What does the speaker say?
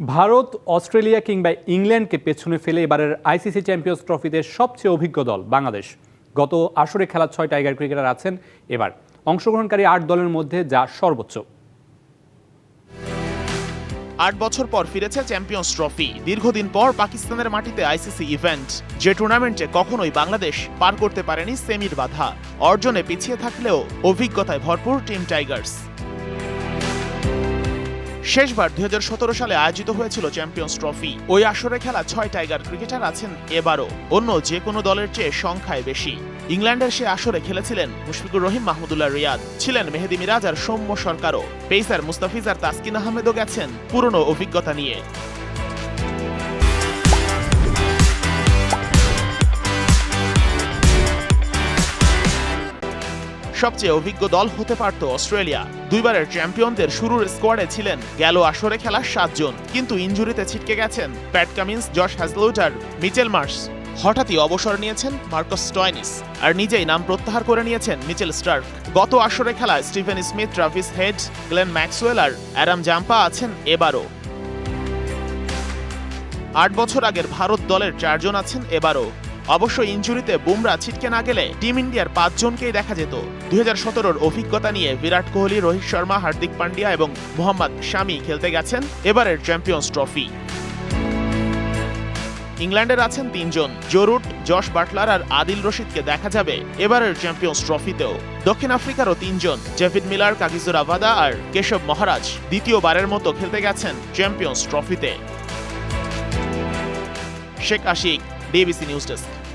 Bharat, Australia কিংবা ইংল্যান্ডকে পেছনে ফেলে এবারের আইসিসি চ্যাম্পিয়ন্স ট্রফিতে সবচেয়ে অভিজ্ঞ দল বাংলাদেশ। গত আসরে খেলা ছয় টাইগার ক্রিকেটার আছেন এবার। অংশগ্রহণকারী আট দলের মধ্যে যা সর্বোচ্চ। আট বছর পর ফিরেছে চ্যাম্পিয়ন্স ট্রফি। দীর্ঘদিন পর পাকিস্তানের মাটিতে আইসিসি ইভেন্ট, যে টুর্নামেন্টে কখনোই বাংলাদেশ পার করতে পারেনি সেমির বাধা। অর্জনে পিছিয়ে থাকলেও অভিজ্ঞতায় ভরপুর টিম টাইগার্স। শেষবার দু হাজার সতেরো সালে আয়োজিত হয়েছিল চ্যাম্পিয়ন্স ট্রফি। ওই আসরে খেলা ছয় টাইগার ক্রিকেটার আছেন এবারও। অন্য যে কোনো দলের চেয়ে সংখ্যায় বেশি। ইংল্যান্ডের সে আসরে খেলেছিলেন মুশফিকুর রহিম, মাহমুদুল্লাহ রিয়াদ। ছিলেন মেহেদি মিরাজ আর সৌম্য সরকারও। পেসার মুস্তাফিজ আর তাসকিন আহমেদও গেছেন পুরনো অভিজ্ঞতা নিয়ে। সবচেয়ে অভিজ্ঞ দল হতে পারত অস্ট্রেলিয়া। দুইবারের চ্যাম্পিয়নদের শুরুর স্কোয়াডে ছিলেন গেল আসরে খেলা সাতজন কিন্তু ইঞ্জুরিতে ছিটকে গেছেন প্যাট কামিন্স, জশ হ্যাজলুট আর মিচেল মার্স হঠাৎই অবসর নিয়েছেন মার্কস স্টয়নিস আর নিজেই নাম প্রত্যাহার করে নিয়েছেন মিচেল স্টার্ক। গত আসরে খেলা Steven Smith, Travis Head, Glenn Maxwell আর অ্যাডাম জাম্পা আছেন এবারও। আট বছর আগের ভারত দলের চারজন আছেন এবারও। অবশ্য ইঞ্জুরিতে বুমরা ছিটকে না গেলে টিম ইন্ডিয়ার পাঁচজনকেই দেখা যেত। দুই হাজার সতেরোর অভিজ্ঞতা নিয়ে বিরাট কোহলি, রোহিত শর্মা, হার্দিক পান্ডিয়া এবং মোহাম্মদ শামি খেলতে গেছেন এবারের চ্যাম্পিয়ন্স ট্রফি। ইংল্যান্ডের আছেন তিনজন, জরুট, জশ বাটলার আর আদিল রশিদকে দেখা যাবে এবারের চ্যাম্পিয়ন্স ট্রফিতেও। দক্ষিণ আফ্রিকারও তিনজন জেভিড মিলার, কাগিজুর আভাদা আর কেশব মহারাজ দ্বিতীয়বারের মতো খেলতে গেছেন চ্যাম্পিয়ন্স ট্রফিতে। Sheikh Ashik DBC news desk